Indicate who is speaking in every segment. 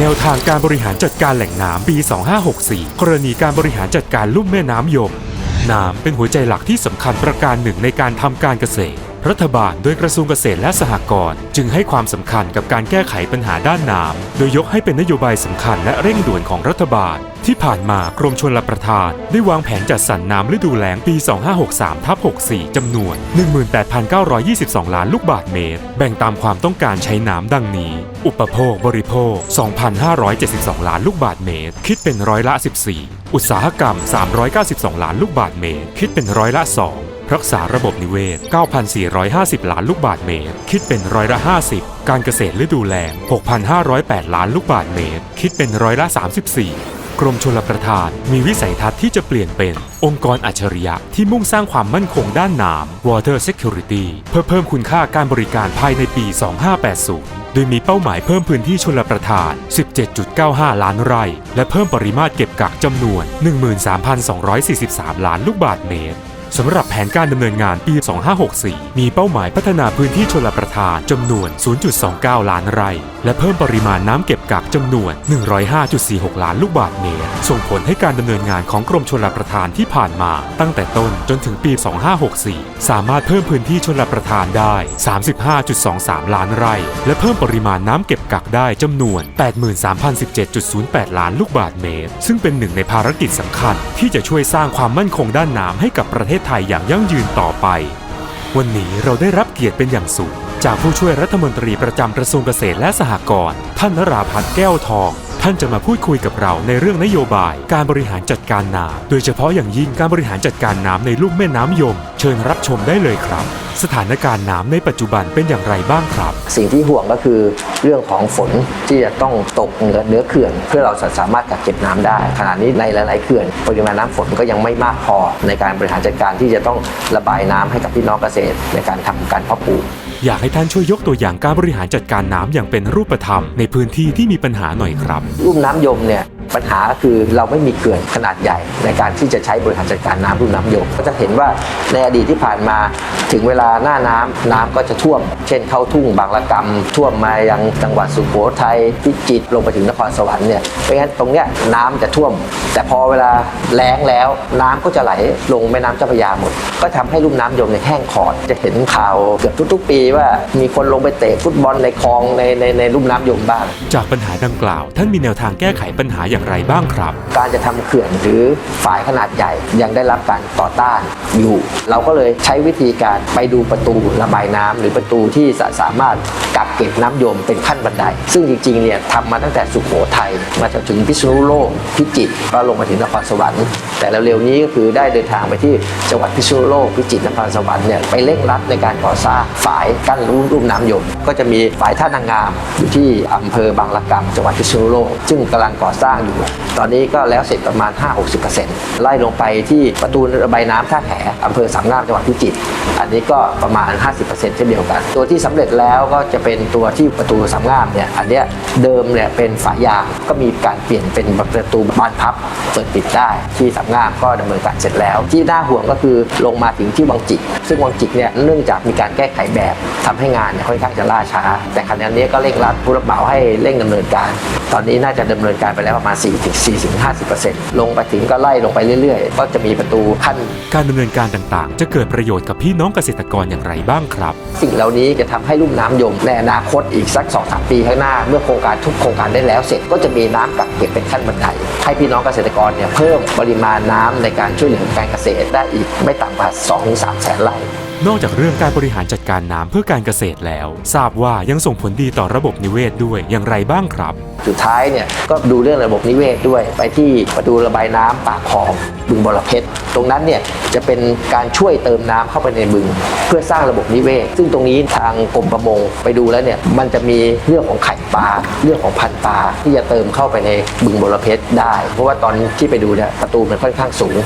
Speaker 1: แนวทางการบริหารจัดการแหล่งน้ำปี 2564 กรณีการบริหารจัดการลุ่มแม่น้ำยม น้ำเป็นหัวใจหลักที่สำคัญประการหนึ่งในการทำการเกษตร รัฐบาลโดยกระทรวงเกษตรและสหกรณ์จึงให้ความสำคัญกับการแก้ไขปัญหาด้านน้ำโดยยกให้เป็นนโยบายสำคัญและเร่งด่วนของรัฐบาล ที่ผ่านมากรมชลประทาน ได้วางแผนจัดสรรน้ำฤดูแล้งปี 2563ทับ64จำนวน 18,922 ล้านลูกบาศก์เมตร แบ่งตามความต้องการใช้น้ำดังนี้ อุปโภคบริโภค 2,572 ล้านลูกบาศก์เมตร คิดเป็นร้อยละ 14 อุตสาหกรรม 392 ล้านลูกบาศก์เมตร คิดเป็นร้อยละ 2 รักษาระบบนิเวศ 9,450 ล้านลูกบาศก์เมตร คิดเป็นร้อยละ 50 การเกษตรฤดูแล้ง 6,508 ล้านลูกบาศก์เมตร คิดเป็นร้อยละ 34กรมชลประทานมีวิสัยทัศน์ที่จะเปลี่ยนเป็น องค์กรอัจฉริยะที่มุ่งสร้างความมั่นคงด้านน้ำ Water Security เพื่อเพิ่มคุณค่าการบริการภายในปี 2580 โดยมีเป้าหมายเพิ่มพื้นที่ชลประทาน 17.95 ล้านไร่ และเพิ่มปริมาตรเก็บกักจำนวน 13,243 ล้านลูกบาศก์เมตร สำหรับแผนการดำเนินงานปี 2564 มีเป้าหมายพัฒนาพื้นที่ชลประทานจำนวน 0.29 ล้านไร่ และเพิ่มปริมาณน้ำเก็บกักจำนวน 105.46 ล้านลูกบาศก์เมตร ส่งผลให้การดำเนินงานของกรมชลประทานที่ผ่านมา ตั้งแต่ต้นจนถึงปี 2564 สามารถเพิ่มพื้นที่ชลประทานได้ 35.23 ล้านไร่ และเพิ่มปริมาณน้ำเก็บกักได้จำนวน 83,017.08 ล้านลูกบาศก์เมตร ซึ่งเป็นหนึ่งในภารกิจสำคัญที่จะช่วยสร้างความมั่นคงด้านน้ำให้กับประเทศไทยอย่างยั่งยืนต่อไป วันนี้เราได้รับเกียรติเป็นอย่างสูง จากผู้ช่วยรัฐมนตรีประจำกระทรวงเกษตรและสหกรณ์ท่านนราพัฒน์แก้วทอง ท่านจะมาพูดคุยกับเราในเรื่องนโยบาย การบริหารจัดการน้ำโดยเฉพาะอย่างยิ่งการบริหารจัดการน้ำในลุ่มแม่น้ำยม เชิญรับชมได้เลยครับ สถานการณ์น้ำในปัจจุบันเป็นอย่างไรบ้างครับ
Speaker 2: สิ่งที่ห่วงก็คือเรื่องของฝนที่จะต้องตกเหนือเนื้อเขื่อน เพื่อเราจะสามารถกักเก็บน้ำได้ ขณะนี้ในหลาย ๆ เขื่อนปริมาณน้ำฝนก็ยังไม่มากพอ ในการบริหารจัดการที่จะต้องระบายน้ำให้กับพี่น้องเกษตร ในการทำการเพาะปลูก
Speaker 1: อยากให้ท่านช่วยยกตัวอย่างการบริหารจัดการน้ำอย่างเป็นรูปธรรมในพื้นที่ที่มีปัญหาหน่อยครับ
Speaker 2: ลุ่มน้ำยมเนี่ย ปัญหาก็คือเราไม่มีเขื่อนขนาดใหญ่ในการที่จะใช้บริหารจัดการน้ำลุ่มน้ำยมก็จะเห็นว่าในอดีตที่ผ่านมาถึงเวลาหน้าน้ำน้ำก็จะท่วม เช่นเข้าทุ่งบางละกำท่วมมายังจังหวัดสุโขทัยพิจิตรลงไปถึงนครสวรรค์เนี่ยเพราะงั้นตรงเนี้ยน้ำจะท่วม แต่พอเวลาแล้งแล้วน้ำก็จะไหลลงแม่น้ำเจ้าพระยาหมด ก็ทำให้ลุ่มน้ำยมเนี่ยแห้งขอดจะเห็นข่าวเกือบทุก ๆ ปีว่ามีคนลงไปเตะฟุตบอลในคลองในในในลุ่มน้ำยมบ้าง
Speaker 1: จากปัญหาดังกล่าว ท่านมีแนวทางแก้ไขปัญหาอย่างไรบ้างครับ
Speaker 2: การจะทำเขื่อนหรือฝายขนาดใหญ่ยังได้รับการต่อต้านอยู่ เราก็เลยใช้วิธีการไปดูประตูระบายน้ำหรือประตูที่สามารถกักเก็บน้ำยมเป็นขั้นบันได ซึ่งจริงๆเนี่ยทำมาตั้งแต่สุโขทัยมาจนถึงพิษณุโลกพิจิตรก็ลงมาถึงนครสวรรค์ แต่เร็วๆนี้ก็คือได้เดินทางไปที่จังหวัดพิษณุโลกพิจิตรนครสวรรค์เนี่ยไปเร่งรัดในการก่อสร้างฝายกั้นรูรุ่มน้ำยม ก็จะมีฝายท่านางงามอยู่ที่อำเภอบางละกำจังหวัดพิษณุโลกซึ่งกำลังก่อสร้างอยู่ ตอนนี้ก็แล้วเสร็จประมาณ 5-60%ไล่ลงไปที่ประตูระบายน้ำท่าแหอำเภอสามงามจังหวัดพิจิตรอันนี้ก็ประมาณ 50%เช่นเดียวกัน ตัวที่สำเร็จแล้วก็จะเป็นตัวที่ประตูสามงามเนี่ยอันเนี้ยเดิมเนี่ยเป็นฝายางก็มีการเปลี่ยนเป็นประตูบานพับเปิดปิดได้ที่สามงามก็ดำเนินการเสร็จแล้ว ที่น่าห่วงก็คือลงมาถึงที่วังจิก ซึ่งวังจิกเนี่ยเนื่องจากมีการแก้ไขแบบทำให้งานเนี่ยค่อนข้างจะล่าช้า แต่ขณะนี้ก็เร่งรัดผู้รับเหมาให้เร่งดำเนินการตอนนี้น่าจะดำเนินการไปแล้วประมาณ 4-4-50%ลงไปถึงก็ไล่ลงไปเรื่อยๆ ก็จะมีประตูขั้น
Speaker 1: การดำเนินการต่างๆ จะเกิดประโยชน์กับพี่น้องเกษตรกรอย่างไรบ้างครับ
Speaker 2: สิ่งเหล่านี้จะทำให้ลุ่มน้ำยมในอนาคตอีกสัก2อสปีข้างหน้า เมื่อโครงการทุกโครงการได้แล้วเสร็จก็จะมีน้ำกักเก็บเป็นขั้นบันไดให้พี่น้องเกษตรกรเนี่ยเพิ่มปริมาณน้ำในการช่วยเหลือการเกษตรได้อีกไม่ต่ำกว่า2-3แสนไร่
Speaker 1: นอกจากเรื่องการบริหารจัดการน้ำเพื่อการเกษตรแล้ว ทราบว่ายังส่งผลดีต่อระบบนิเวศด้วยอย่างไรบ้างครับ
Speaker 2: สุดท้ายเนี่ยก็ดูเรื่องระบบนิเวศด้วย ไปที่ประตูระบายน้ำปากคลองบึงบรเพชรตรงนั้นเนี่ยจะเป็นการช่วยเติมน้ำเข้าไปในบึง เพื่อสร้างระบบนิเวศ ซึ่งตรงนี้ทางกรมประมงไปดูแล้วเนี่ยมันจะมีเรื่องของไข่ปลาเรื่องของพันธุ์ปลาที่จะเติมเข้าไปในบึงบรเพชรได้ เพราะว่าตอนที่ไปดูเนี่ยประตูมันค่อนข้างสูง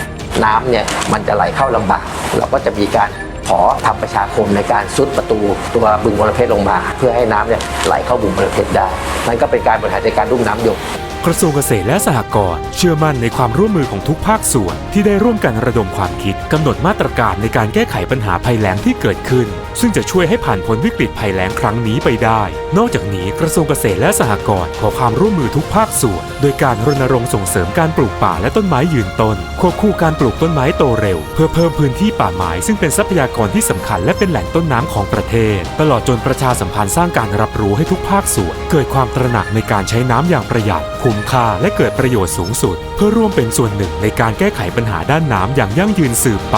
Speaker 2: น้ำเนี่ยมันจะไหลเข้าลำบากเราก็จะมีการ ขอทำประชาคมในการซุดประตูตัวบึงบรเพชรลงมา เพื่อให้น้ำเนี่ยไหลเข้าบึงบรเพชรได้นั่นก็เป็นการบริหารจัดการรุ่มน้ำยก
Speaker 1: กระทรวงเกษตรและสหกรณ์เชื่อมั่นในความร่วมมือของทุกภาคส่วน ที่ได้ร่วมกันระดมความคิดกำหนดมาตรการในการแก้ไขปัญหาภัยแล้งที่เกิดขึ้น ซึ่งจะช่วยให้ผ่านพ้นวิกฤตภัยแล้งครั้งนี้ไปได้ นอกจากนี้กระทรวงเกษตรและสหกรณ์ขอความร่วมมือทุกภาคส่วน โดยการรณรงค์ส่งเสริมการปลูกป่าและต้นไม้ยืนต้นควบคู่การปลูกต้นไม้โตเร็ว เพื่อเพิ่มพื้นที่ป่าไม้ซึ่งเป็นทรัพยากรที่สำคัญและเป็นแหล่งต้นน้ำของประเทศ ตลอดจนประชาสัมพันธ์สร้างการรับรู้ให้ทุกภาคส่วน เกิดความตระหนักในการใช้น้ำอย่างประหยัดคุ้มค่าและเกิดประโยชน์สูงสุด เพื่อร่วมเป็นส่วนหนึ่งในการแก้ไขปัญหาด้านน้ำอย่างยั่งยืนสืบไป